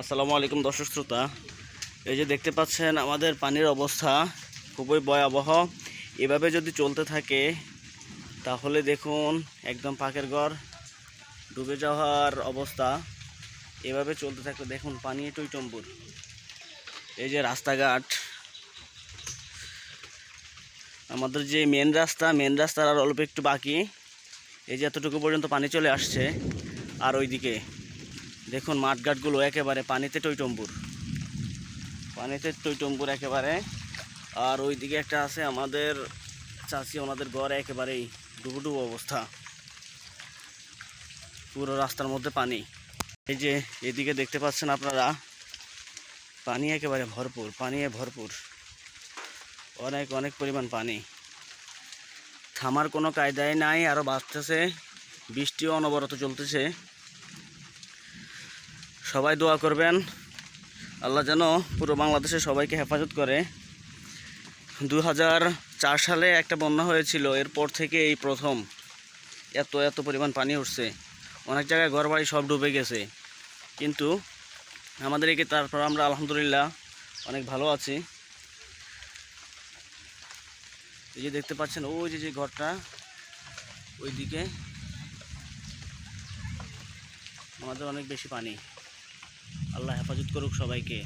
আসসালামু আলাইকুম দর্শক শ্রোতা। এই যে দেখতে পাচ্ছেন আমাদের পানির অবস্থা, খুবই ভয়াবহ। এভাবে যদি চলতে থাকে, তাহলে দেখুন একদম পাকের ঘর ডুবে যাওয়ার অবস্থা। এভাবে চলতে থাকলে দেখুন পানি টইটম্বুর এই যে রাস্তাঘাট। আমাদের যে মেন রাস্তা মেন রাস্তার আর অল্প একটু বাকি। এই যে এতটুকু পর্যন্ত পানি চলে আসছে, আর ওইদিকে দেখুন মাঠঘাটগুলো একেবারে পানিতে টইটম্বুর। পানিতে টইটম্বুর একেবারে। আর ওইদিকে একটা আছে আমাদের চাষি ওনাদের ঘর একেবারেই ডুবুডুবু অবস্থা। পুরো রাস্তার মধ্যে পানি। এই যে এদিকে দেখতে পাচ্ছেন আপনারা, পানি একেবারে ভরপুর, পানি ভরপুর। অনেক অনেক পরিমাণ পানি। থামার কোনো কায়দায় নাই আরও বাড়তেছে, বৃষ্টিও অনবরত চলতেছে। সবাই দোয়া করবেন। আল্লাহ যেন পুরো বাংলাদেশে সবাইকে হেফাজত করে। দু হাজার চার সালে একটা বন্যা হয়েছিল, এরপর থেকে এই প্রথম। এত এত পরিমাণ পানি উঠছে। অনেক জায়গায় ঘরবাড়ি সব ডুবে গেছে। কিন্তু আমাদের একে, তারপর আমরা আলহামদুলিল্লাহ অনেক ভালো আছি। এই যে দেখতে পাচ্ছেন, ওই যে যে ঘরটা, ওইদিকে আমাদের অনেক বেশি পানি। আল্লাহ হেফাজত করুক সবাইকে।